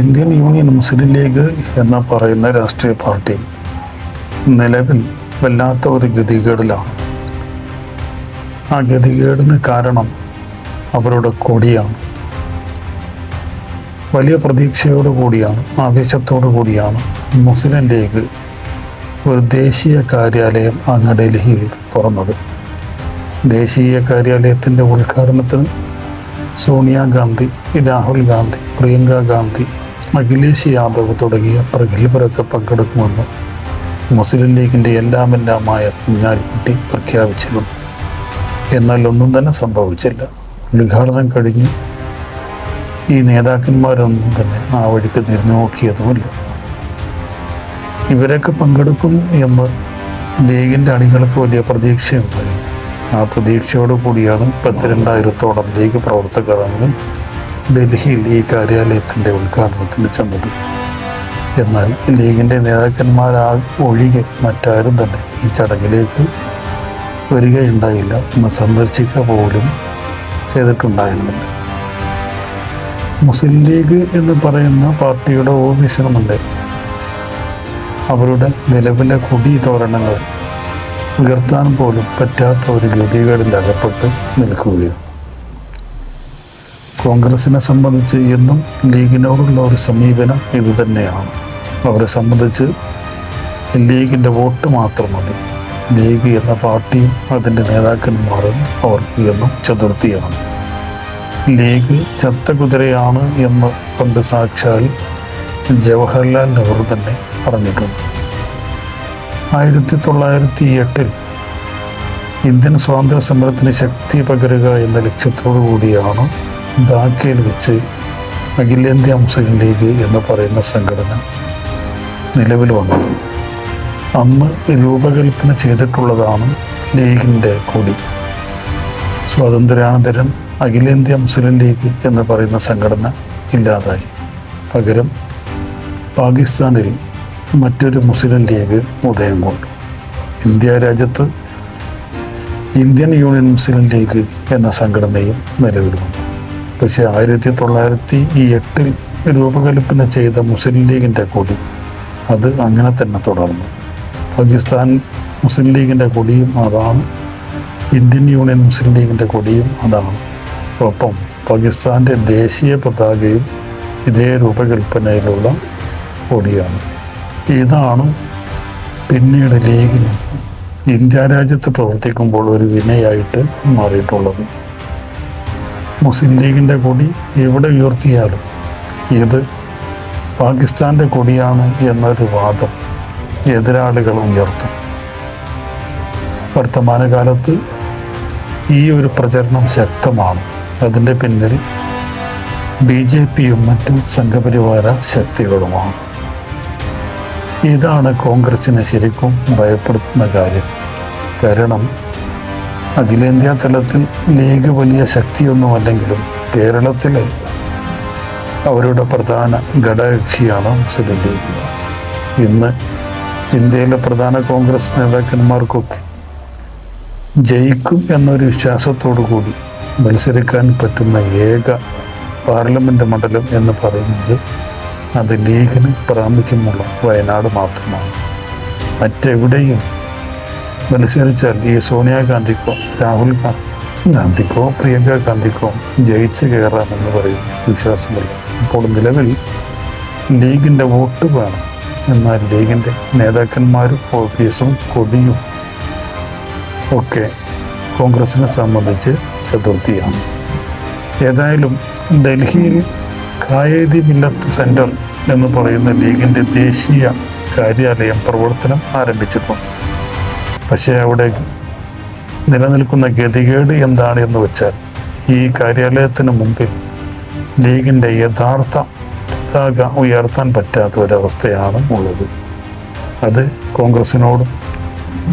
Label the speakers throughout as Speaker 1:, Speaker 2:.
Speaker 1: Indian Union Muslim league എന്ന പറയുന്ന രാഷ്ട്രീയ പാർട്ടി നിലവിൽ വല്ലാത്ത ഒരു ഗതികേടിലാണ്. ആ ഗതികേടിന് കാരണം അവരുടെ കൊടിയാണ്. വലിയ പ്രതീക്ഷയോടു കൂടിയാണ് ആവേശത്തോടു കൂടിയാണ് മുസ്ലിം ലീഗ് ഒരു ദേശീയ കാര്യാലയം അങ്ങ് ഡൽഹിയിൽ തുറന്നത്. ദേശീയ കാര്യാലയത്തിന്റെ ഉദ്ഘാടനത്തിന് സോണിയാഗാന്ധി രാഹുൽ ഗാന്ധി പ്രിയങ്ക ഗാന്ധി അഖിലേഷ് യാദവ് തുടങ്ങിയ പ്രഗത്ഭരൊക്കെ പങ്കെടുക്കുമെന്ന് മുസ്ലിം ലീഗിന്റെ എല്ലാമെല്ലാമായ കുഞ്ഞാലിക്കുട്ടി പ്രഖ്യാപിച്ചിരുന്നു. എന്നാൽ ഒന്നും തന്നെ സംഭവിച്ചില്ല. ഉദ്ഘാടനം കഴിഞ്ഞ് ഈ നേതാക്കന്മാരൊന്നും തന്നെ ആ വഴിക്ക് തിരിഞ്ഞു നോക്കിയതുമില്ല. ഇവരൊക്കെ പങ്കെടുക്കും എന്ന് ലീഗിന്റെ അണികൾക്ക് വലിയ പ്രതീക്ഷയുണ്ടായിരുന്നു. ആ പ്രതീക്ഷയോടു കൂടിയാണ് പത്തിരണ്ടായിരത്തോളം ലീഗ് പ്രവർത്തകർ അന്ന് ഡൽഹിയിൽ ഈ കാര്യാലയത്തിന്റെ ഉദ്ഘാടനത്തിന് ചെന്നത് എന്നാൽ ലീഗിന്റെ നേതാക്കന്മാരാ ഒഴികെ മറ്റാരും തന്നെ ഈ ചടങ്ങിലേക്ക് വരികയുണ്ടായില്ല ഒന്ന് സന്ദർശിക്കുക പോലും ചെയ്തിട്ടുണ്ടായിരുന്നില്ല. മുസ്ലിം ലീഗ് എന്ന് പറയുന്ന പാർട്ടിയുടെ ഓഫീസിനുമുണ്ട്. അവരുടെ നിലവിലെ കുടി തോരണങ്ങൾ ഉയർത്താൻ പോലും പറ്റാത്ത ഒരു ഗതികേടിൽ അകപ്പെട്ട് നിൽക്കുകയാണ്. കോൺഗ്രസിനെ സംബന്ധിച്ച് എന്നും ലീഗിനോടുള്ള ഒരു സമീപനം ഇതുതന്നെയാണ് അവരെ സംബന്ധിച്ച് ലീഗിന്റെ വോട്ട് മാത്രം മതി. ലീഗ് എന്ന പാർട്ടിയും അതിന്റെ നേതാക്കന്മാരും അവർക്ക് എന്നും ചതുർത്ഥിയാണ്. ലീഗ് ചത്ത കുതിരയാണ് എന്ന് പണ്ട് സാക്ഷാൽ ജവഹർലാൽ നെഹ്റു തന്നെ പറഞ്ഞിട്ടുണ്ട്. ആയിരത്തി തൊള്ളായിരത്തി എട്ടിൽ ഇന്ത്യൻ സ്വാതന്ത്ര്യ സമരത്തിന് ശക്തി പകരുക എന്ന ലക്ഷ്യത്തോടു കൂടിയാണ് ധാക്കയിൽ വെച്ച് അഖിലേന്ത്യാ മുസ്ലിം ലീഗ് എന്ന് പറയുന്ന സംഘടന നിലവിൽ വന്നത്. അന്ന് രൂപകൽപ്പന ചെയ്തിട്ടുള്ളതാണ് ലീഗിന്റെ കൊടി. സ്വാതന്ത്ര്യാനന്തരം അഖിലേന്ത്യാ മുസ്ലിം ലീഗ് എന്ന് പറയുന്ന സംഘടന ഇല്ലാതായി. പകരം പാകിസ്ഥാനിൽ മറ്റൊരു മുസ്ലിം ലീഗ് ഉദയം കൊണ്ടു. ഇന്ത്യ രാജ്യത്ത് ഇന്ത്യൻ യൂണിയൻ മുസ്ലിം ലീഗ് എന്ന സംഘടനയും നിലവിൽ വന്നു. പക്ഷേ ആയിരത്തി തൊള്ളായിരത്തി എട്ടിൽ രൂപകൽപ്പന ചെയ്ത മുസ്ലിം ലീഗിന്റെ കൊടി അത് അങ്ങനെ തന്നെ തുടർന്നു. പാകിസ്ഥാൻ മുസ്ലിം ലീഗിന്റെ കൊടിയും അതാണ്. ഇന്ത്യൻ യൂണിയൻ മുസ്ലിം ലീഗിന്റെ കൊടിയും അതാണ്. ഒപ്പം പാകിസ്ഥാന്റെ ദേശീയ പതാകയും ഇതേ രൂപകൽപ്പനയിലുള്ള കൊടിയാണ്. ഇതാണ് പിന്നീട് ലീഗിന് ഇന്ത്യ രാജ്യത്ത് പ്രവർത്തിക്കുമ്പോൾ ഒരു വിനയായിട്ട് മാറിയിട്ടുള്ളത്. മുസ്ലിം ലീഗിന്റെ കൊടി എവിടെ ഉയർത്തിയാലും ഇത് പാകിസ്ഥാന്റെ കൊടിയാണ് എന്നൊരു വാദം എതിരാളികൾ ഉയർത്തും. വർത്തമാനകാലത്ത് ഈ ഒരു പ്രചരണം ശക്തമാണ്. അതിന്റെ പിന്നിൽ ബി ജെ പിയും മറ്റും സംഘപരിവാര ശക്തികളുമാണ്. ഇതാണ് കോൺഗ്രസിനെ ശരിക്കും ഭയപ്പെടുത്തുന്ന കാര്യം. കാരണം അഖിലേന്ത്യാ തലത്തിൽ ലീഗ് വലിയ ശക്തിയൊന്നുമല്ലെങ്കിലും കേരളത്തിലെ അവരുടെ പ്രധാന ഘടകകക്ഷിയാണ് മുസ്ലിം ലീഗ് ഇന്ന് ഇന്ത്യയിലെ പ്രധാന കോൺഗ്രസ് നേതാക്കന്മാർക്കൊക്കെ ജയിക്കും എന്നൊരു വിശ്വാസത്തോടു കൂടി മത്സരിക്കാൻ പറ്റുന്ന ഏക പാർലമെന്റ് മണ്ഡലം എന്ന് പറയുന്നത് അത് ലീഗിന് പ്രാമുഖ്യമുള്ള വയനാട് മാത്രമാണ്. മറ്റെവിടെയും മത്സരിച്ചാൽ ഈ സോണിയാഗാന്ധിക്കോ രാഹുൽ ഗാന്ധിക്കോ പ്രിയങ്ക ഗാന്ധിക്കോ ജയിച്ചു കയറാമെന്ന് പറയും. വിശ്വാസമില്ല ഇപ്പോൾ നിലവിൽ ലീഗിന്റെ വോട്ട് വേണം. എന്നാൽ ലീഗിന്റെ നേതാക്കന്മാരും ഓഫീസും കൊടിയും ഒക്കെ കോൺഗ്രസിനെ സംബന്ധിച്ച് ചതുർത്ഥിയാണ്. ഏതായാലും ഡൽഹിയിൽ കായേദി മില്ലത്ത് സെന്റർ എന്ന് പറയുന്ന ലീഗിന്റെ ദേശീയ കാര്യാലയം പ്രവർത്തനം ആരംഭിച്ചിട്ടുണ്ട്. പക്ഷേ അവിടെ നിലനിൽക്കുന്ന ഗതികേട് എന്താണ് എന്ന് വെച്ചാൽ ഈ കാര്യാലയത്തിന് മുമ്പിൽ ലീഗിന്റെ യഥാർത്ഥ പതാക ഉയർത്താൻ പറ്റാത്ത ഒരവസ്ഥയാണ് ഉള്ളത്. അത് കോൺഗ്രസിനോടും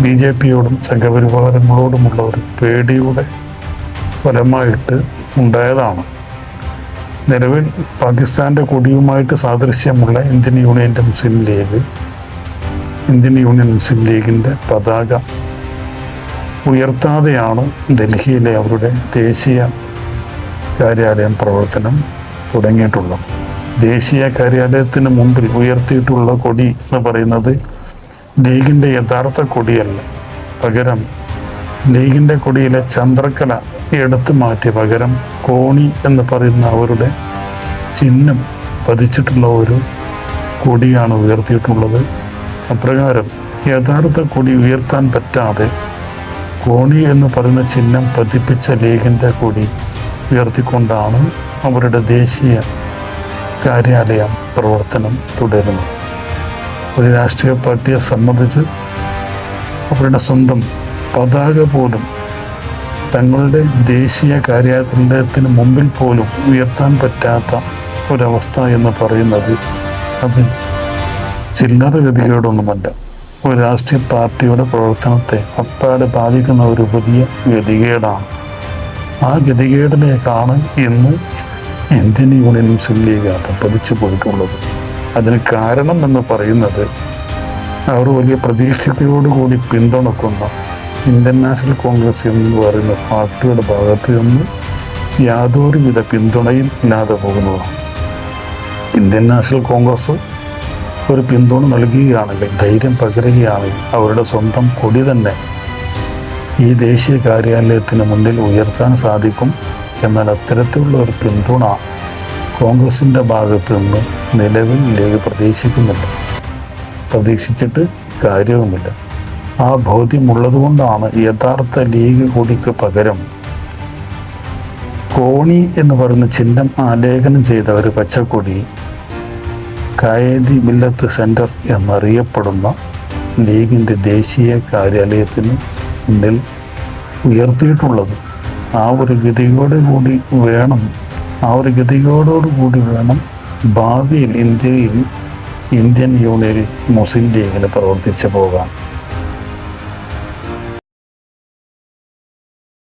Speaker 1: ബി ജെ പിയോടും സംഘപരിവാരങ്ങളോടുമുള്ള ഒരു പേടിയുടെ ഫലമായിട്ട് ഉണ്ടായതാണ്. നിലവിൽ പാകിസ്ഥാന്റെ കൊടിയുമായിട്ട് സാദൃശ്യമുള്ള ഇന്ത്യൻ യൂണിയന്റെ Muslim League Indian Union Muslim ലീഗിന്റെ പതാക ഉയർത്താതെയാണ് ഡൽഹിയിലെ അവരുടെ ദേശീയ കാര്യാലയം പ്രവർത്തനം തുടങ്ങിയിട്ടുള്ളത്. ദേശീയ കാര്യാലയത്തിന് മുമ്പിൽ ഉയർത്തിയിട്ടുള്ള കൊടി എന്ന് പറയുന്നത് ലീഗിന്റെ യഥാർത്ഥ കൊടിയല്ല. പകരം ലീഗിന്റെ കൊടിയിലെ ചന്ദ്രക്കല എടുത്തു മാറ്റി പകരം കോണി എന്ന് പറയുന്ന അവരുടെ ചിഹ്നം പതിച്ചിട്ടുള്ള ഒരു കൊടിയാണ് ഉയർത്തിയിട്ടുള്ളത്. അപ്രകാരം യഥാർത്ഥ കൊടി ഉയർത്താൻ പറ്റാതെ കോണി എന്ന് പറയുന്ന ചിഹ്നം പതിപ്പിച്ച ലീഗിന്റെ കൊടി ഉയർത്തിക്കൊണ്ടാണ് അവരുടെ ദേശീയ കാര്യാലയം പ്രവർത്തനം തുടരുന്നത്. ഒരു രാഷ്ട്രീയ പാർട്ടിയെ സംബന്ധിച്ച് അവരുടെ സ്വന്തം പതാക പോലും തങ്ങളുടെ ദേശീയ കാര്യാലയത്തിന് മുമ്പിൽ പോലും ഉയർത്താൻ പറ്റാത്ത ഒരവസ്ഥ എന്ന് പറയുന്നത് അത് ചില്ലറ ഗതികേടൊന്നുമല്ല ഒരു രാഷ്ട്രീയ പാർട്ടിയുടെ പ്രവർത്തനത്തെ അപ്പാടെ ബാധിക്കുന്ന ഒരു വലിയ ഗതികേടാണ്. ആ ഗതികേടിലേക്കാണ് ഇന്ന് ഇന്ത്യൻ യൂണിയൻ മുസ്ലിം ലീഗ് അധപ്പതിച്ചു പോയിട്ടുള്ളത്? അതിന് കാരണം എന്ന് പറയുന്നത് അവർ വലിയ പ്രതീക്ഷയോടുകൂടി പിന്തുണക്കുന്ന ഇന്ത്യൻ നാഷണൽ കോൺഗ്രസ് എന്ന് പറയുന്ന പാർട്ടിയുടെ ഭാഗത്ത് നിന്ന് യാതൊരുവിധ പിന്തുണയും ഇല്ലാതെ പോകുന്നതാണ്. ഇന്ത്യൻ നാഷണൽ കോൺഗ്രസ് ഒരു പിന്തുണ നൽകുകയാണെങ്കിൽ ധൈര്യം പകരുകയാണെങ്കിൽ അവരുടെ സ്വന്തം കൊടി തന്നെ ഈ ദേശീയ കാര്യാലയത്തിന് മുന്നിൽ ഉയർത്താൻ സാധിക്കും എന്നാൽ അത്തരത്തിലുള്ള ഒരു പിന്തുണ കോൺഗ്രസിന്റെ ഭാഗത്ത് നിന്ന് നിലവിൽ ലീഗ് പ്രതീക്ഷിക്കുന്നില്ല. പ്രതീക്ഷിച്ചിട്ട് കാര്യവുമില്ല. ആ ബോധ്യമുള്ളതുകൊണ്ടാണ് യഥാർത്ഥ ലീഗ് കൂടിക്ക് പകരം കോണി എന്ന് പറയുന്ന ചിഹ്നം ആലേഖനം ചെയ്ത ഒരു പച്ചക്കൊടി കായതി മില്ലത്ത് സെന്റർ എന്നറിയപ്പെടുന്ന ലീഗിന്റെ ദേശീയ കാര്യാലയത്തിന് മുന്നിൽ ഉയർത്തിയിട്ടുള്ളത് ആ ഒരു ഗതിയോടെ കൂടി വേണം. ആ ഒരു ഗതിയോടോടു കൂടി വേണം ഭാവിയിൽ ഇന്ത്യയിൽ ഇന്ത്യൻ യൂണിയൻ മുസ്ലിം ലീഗിന് പ്രവർത്തിച്ചു പോകാൻ.